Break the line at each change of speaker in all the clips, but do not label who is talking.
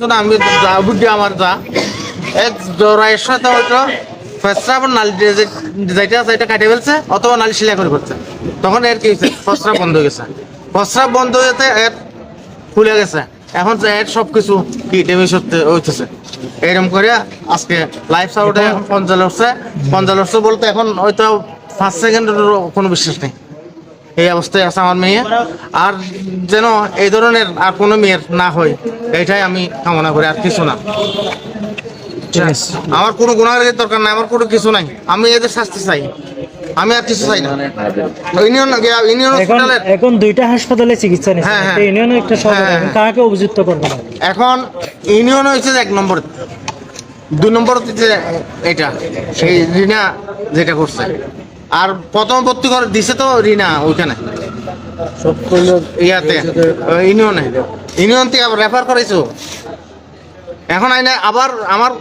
শোনো, আমি যা বুদ্ধি আমার যা। এক জোড়াইয়ের সাথে হয়তো ফেসরা নালি যে- যে- যেটা আছে এটা কাটে ফেলছে অথবা নালি সিলাই করে করছে। তখন এর কি হয়েছে? ফসরা বন্ধ হয়ে গেছে। ফসরা বন্ধ এর খুলে গেছে। এখন যে এর সব কিছু কি ড্যামেজ হতে হইতেছে? এরকম করে আজকে লাইফ এখন পঞ্চাল হচ্ছে পঞ্চাল হচ্ছে বলতে এখন হয়তো পাঁচ সেকেন্ডেরও কোনো বিশ্বাস নেই। এই অবস্থায় আছে আমার মেয়ে। আর যেন এই ধরনের আর কোনো মেয়ের না হয় এইটাই আমি কামনা করি আর কিছু না। আমার কোনো গুণাগারের দরকার নাই আমার কোনো কিছু নাই। আমি এদের শাস্তি চাই। আমি আর কিছু চাই না। ইউনিয়ন ইউনিয়ন
এখন
হসপিটালের
এখন দুইটা হাসপাতালে চিকিৎসা নিচ্ছে।
হ্যাঁ, হ্যাঁ।
একটা ইউনিয়ন
হ্যাঁ, হ্যাঁ।
কাকে অভিযুক্ত করবে?
এখন ইউনিয়ন হয়েছে এক নম্বর। দুই নম্বর এটা সেই রিনা যেটা করছে। আর প্রথম ভর্তি করে দিছে তো রিনা ওইখানে। ইয়াতে। ইউনিয়নে। ইউনিয়ন থেকে আবার রেফার করেছ এখন আইনে আবার আমার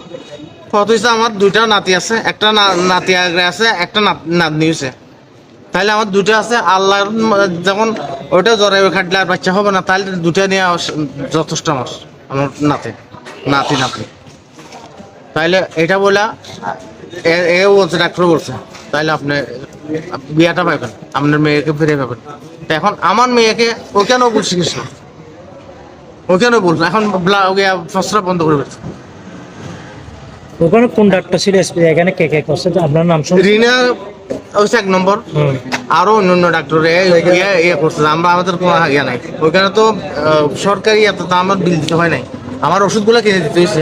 কত হয়েছে আমার দুইটা নাতি আছে একটা নাতি আগে আছে একটা নাত- নাতনি হয়েছে তাহলে আমার দুটো আছে আল্লাহর ম- যখন ওইটা জ্বরে খাটলে আর বাচ্চা হবে না তাহলে দুটো নিয়ে যথেষ্ট আমার আমার নাতি নাতি নাতি তাইলে এটা বলে এ- এ বলছে ডাক্তার বলছে। তাইলে আপনি বিয়াটা পাবেন আপনার মেয়েকে ফিরে পাবেন। এখন আমার মেয়েকে ওখানেও বলছি কিছু ওখানেও বলছে? এখন ফসরা বন্ধ করে দিচ্ছে।
ওখানে কোন ডাক্তার ছিল? এসপি এখানে কে কে করছে? আপনার নাম
রিনা এক নম্বর। আরও অন্য ডাক্তার ইয়ে করছে। আমরা আমাদের কোনো ইয়ে নাই। ওইখানে তো সরকারি এত বিল দিতে হয় নাই। আমার ওষুধগুলো কিনে দিতে হয়েছে।